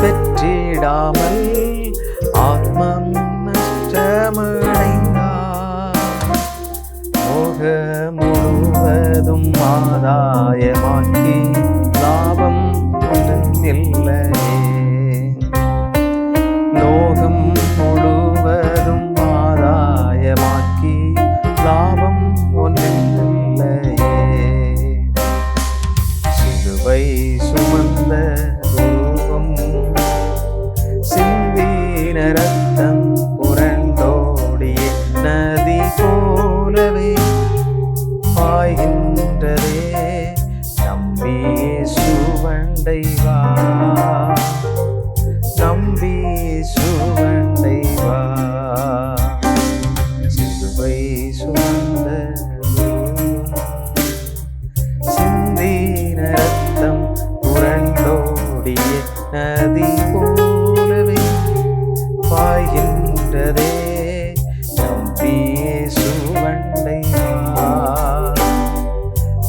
பெற்றிடாமல் ஆத்மம் நஷ்டமடைந்தார். மோக முழுவதும் ஆதாயமாக்கி லாபம் ஒன்றும் இல்லையே லோகம் முழுவதும் ஆதாயமாக்கி லாபம் ஒன்றில்லையே சிலுவை சுமந்த Medina. நின்றதே நம்பியே சுவண்டை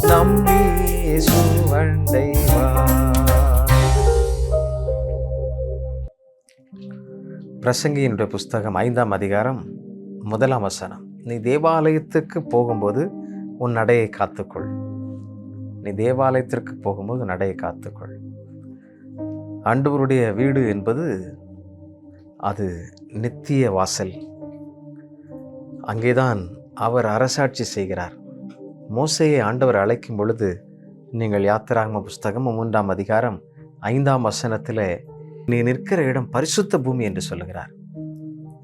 நம்பியே சுவண்டை பிரசங்கியினுடைய புஸ்தகம் ஐந்தாம் அதிகாரம் முதலாம் வசனம். நீ தேவாலயத்துக்கு போகும்போது உன் நடையை காத்துக்கொள். நீ தேவாலயத்திற்கு போகும்போது நடையை காத்துக்கொள். ஆண்டவருடைய வீடு என்பது அது நித்திய வாசல். அங்கேதான் அவர் அரசாட்சி செய்கிறார். மோசையை ஆண்டவர் அழைக்கும் பொழுது நீங்கள் யாத்திராகம புஸ்தகம் மூன்றாம் அதிகாரம் ஐந்தாம் வசனத்தில் நீ நிற்கிற இடம் பரிசுத்த பூமி என்று சொல்லுகிறார்.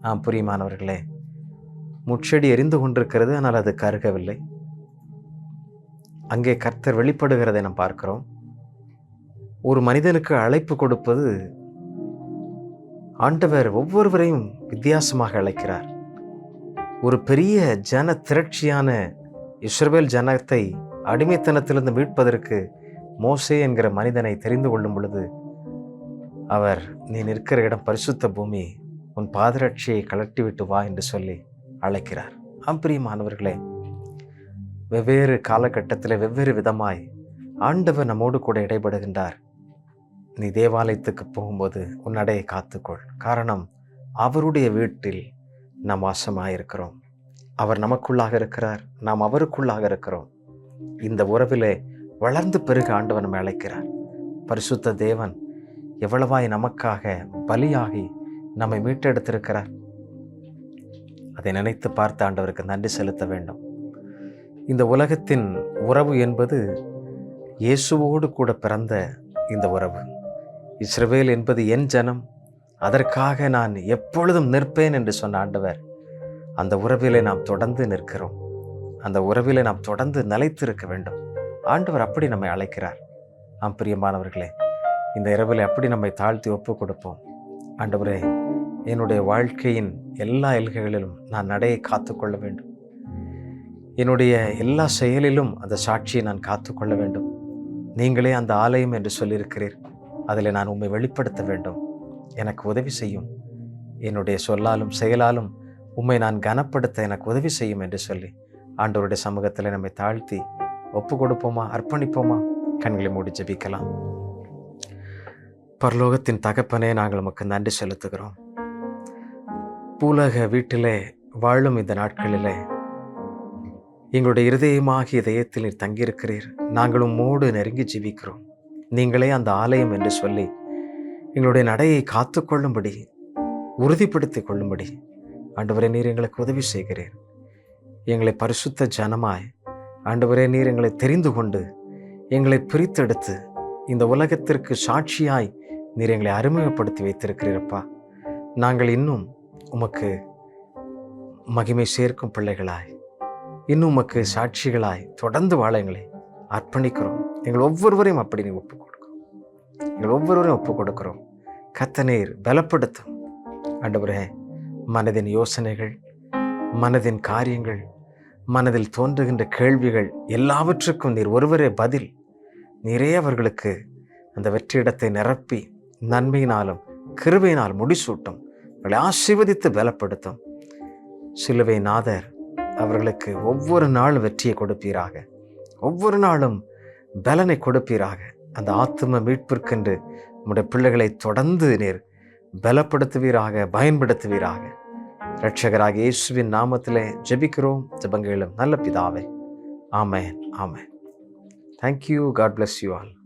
ஆ புரியுமானவர்களே முட்செடி எரிந்து கொண்டிருக்கிறது ஆனால் அது கருகவில்லை. அங்கே கர்த்தர் வெளிப்படுகிறதை நாம் பார்க்கிறோம். ஒரு மனிதனுக்கு அழைப்பு கொடுப்பது ஆண்டவர் ஒவ்வொருவரையும் வித்தியாசமாக அழைக்கிறார். ஒரு பெரிய ஜன திரட்சியான இஸ்ரவேல் ஜனத்தை அடிமைத்தனத்திலிருந்து மீட்பதற்கு மோசே என்கிற மனிதனை தெரிந்து கொள்ளும் பொழுது அவர் நீ நிற்கிற இடம் பரிசுத்த பூமி உன் பாதரட்சியை கலட்டிவிட்டு வா என்று சொல்லி அழைக்கிறார். ஆம்பிரியமானவர்களே வெவ்வேறு காலகட்டத்தில் வெவ்வேறு விதமாய் ஆண்டவர் நம்மோடு கூட இடைபடுகின்றார். நீ தேவாலயத்துக்கு போகும்போது உன் நடையை காத்துக்கொள். காரணம் அவருடைய வீட்டில் நாம் வாசமாயிருக்கிறோம். அவர் நமக்குள்ளாக இருக்கிறார். நாம் அவருக்குள்ளாக இருக்கிறோம். இந்த உறவிலே வளர்ந்து பெருக ஆண்டவர் நம்ம அழைக்கிறார். பரிசுத்த தேவன் எவ்வளவாய் நமக்காக பலியாகி நம்மை மீட்டெடுத்திருக்கிறார். அதை நினைத்து பார்த்து ஆண்டவருக்கு நன்றி செலுத்த வேண்டும். இந்த உலகத்தின் உறவு என்பது இயேசுவோடு கூட பிறந்த இந்த உறவு. இஸ்ரவேல் என்பது என் ஜனம். அதற்காக நான் எப்பொழுதும் நிற்பேன் என்று சொன்ன ஆண்டவர். அந்த உறவிலே நாம் தொடர்ந்து நிற்கிறோம். அந்த உறவிலே நாம் தொடர்ந்து நிலைத்திருக்க வேண்டும். ஆண்டவர் அப்படி நம்மை அழைக்கிறார். ஆம் பிரியமானவர்களே இந்த இரவில் அப்படி நம்மை தாழ்த்தி ஒப்பு கொடுப்போம் ஆண்டவரே என்னுடைய வாழ்க்கையின் எல்லா எல்கைகளிலும் நான் நடையை காத்துக்கொள்ள வேண்டும். என்னுடைய எல்லா செயலிலும் அந்த சாட்சியை நான் காத்துக்கொள்ள வேண்டும். நீங்களே அந்த ஆலயம் என்று சொல்லியிருக்கிறீர். அதில் நான் உண்மை வெளிப்படுத்த வேண்டும். எனக்கு உதவி செய்யும். என்னுடைய சொல்லாலும் செயலாலும் உம்மை நான் கனப்படுத்த எனக்கு உதவி செய்யும் என்று சொல்லி ஆண்டவருடைய சமூகத்தில் நம்மை தாழ்த்தி ஒப்பு கொடுப்போமா அர்ப்பணிப்போமா? கண்களை மூடி ஜபிக்கலாம். பரலோகத்தின் தகப்பனே நாங்கள் உமக்கு நன்றி செலுத்துகிறோம். பூலக வீட்டிலே வாழும் இந்த நாட்களிலே எங்களுடைய இருதயமாகிய இதயத்தில் நீர் தங்கியிருக்கிறீர். நாங்களும் மூடு நெருங்கி ஜீவிக்கிறோம் நீங்களே அந்த ஆலயம் என்று சொல்லி எங்களுடைய நடையை காத்துக்கொள்ளும்படி உறுதிப்படுத்திக் கொள்ளும்படி ஆண்டவரே நீர் எங்களுக்கு உதவி செய்கிறீர். எங்களை பரிசுத்த ஜனமாய் ஆண்டவரே நீர் எங்களை தெரிந்து கொண்டு எங்களை பிரித்தெடுத்து இந்த உலகத்திற்கு சாட்சியாய் நீர் எங்களை அறிமுகப்படுத்தி வைத்திருக்கிறீரப்பா. நாங்கள் இன்னும் உமக்கு மகிமை சேர்க்கும் பிள்ளைகளாய் இன்னும் உமக்கு சாட்சிகளாய் தொடர்ந்து வாழ எங்களை அர்ப்பணிக்கிறோம். எங்கள் ஒவ்வொருவரையும் அப்படி நீ ஒப்புக் கொடுக்கும் எங்கள் ஒவ்வொருவரையும் ஒப்புக் கொடுக்கிறோம். கத்த நீர் பலப்படுத்தும். ஆண்டவரே மனதின் யோசனைகள் மனதின் காரியங்கள் மனதில் தோன்றுகின்ற கேள்விகள் எல்லாவற்றுக்கும் நீர் ஒருவரே பதில். நிறைய அவர்களுக்கு அந்த வெற்றிடத்தை நிரப்பி நன்மையினாலும் கிருபையினால் முடிசூட்டும். அவர்களை ஆசீர்வதித்து பலப்படுத்தும். சிலுவை நாதர் அவர்களுக்கு ஒவ்வொரு நாள் வெற்றியை கொடுப்பீராக. ஒவ்வொரு நாளும் பலனை கொடுப்பீராக. அந்த ஆத்தும மீட்பிற்கென்று உம்முடைய பிள்ளைகளை தொடர்ந்து நீர் பலப்படுத்துவீராக பயன்படுத்துவீராக. இரட்சகராக இயேசுவின் நாமத்திலே ஜெபிக்கிறோம். ஜெபங்களும் நல்ல பிதாவே. ஆமேன் ஆமேன். Thank you God bless you all